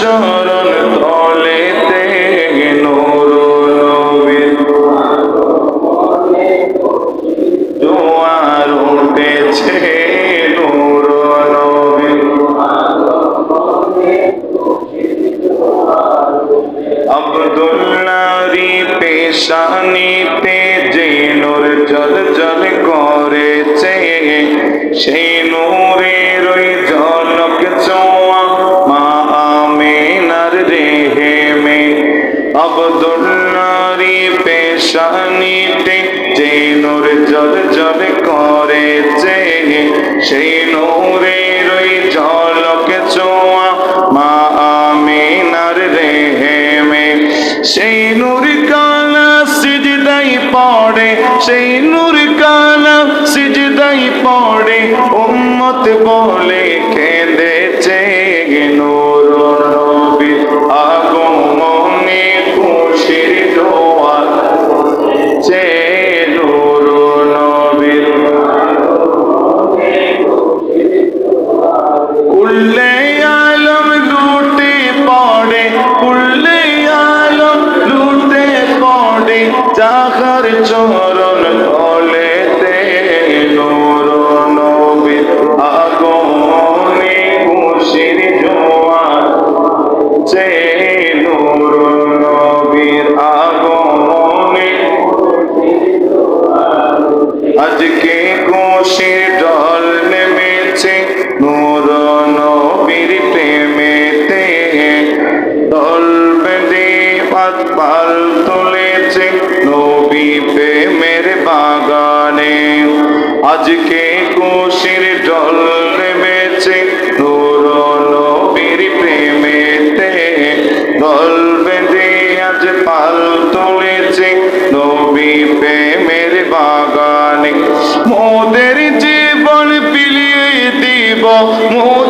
চরণ তলেতে নূর নবীর জোয়ার উঠেছে নূর নবীর আব্দুল্লাহরি পেশানিতে যে নূর জল জল করেছে, সেই নূরের আব্দুল্লাহরি পেশানিতে যে নূর জল জল করেছে, সেই নূরের ওই ঝলক চোয়া মা আমিনার রেহেমে। সেই নূর কালা সিজদাই পড়ে, সেই নূর আজকে খুশির ঢল নেমেছে, নূর নবীর প্রেমেতে। দল বেঁধে আজ পাল তুলেছে, নবী প্রেমের বাগানে। মোদের জীবন পিলিয়ে দিব, মোদের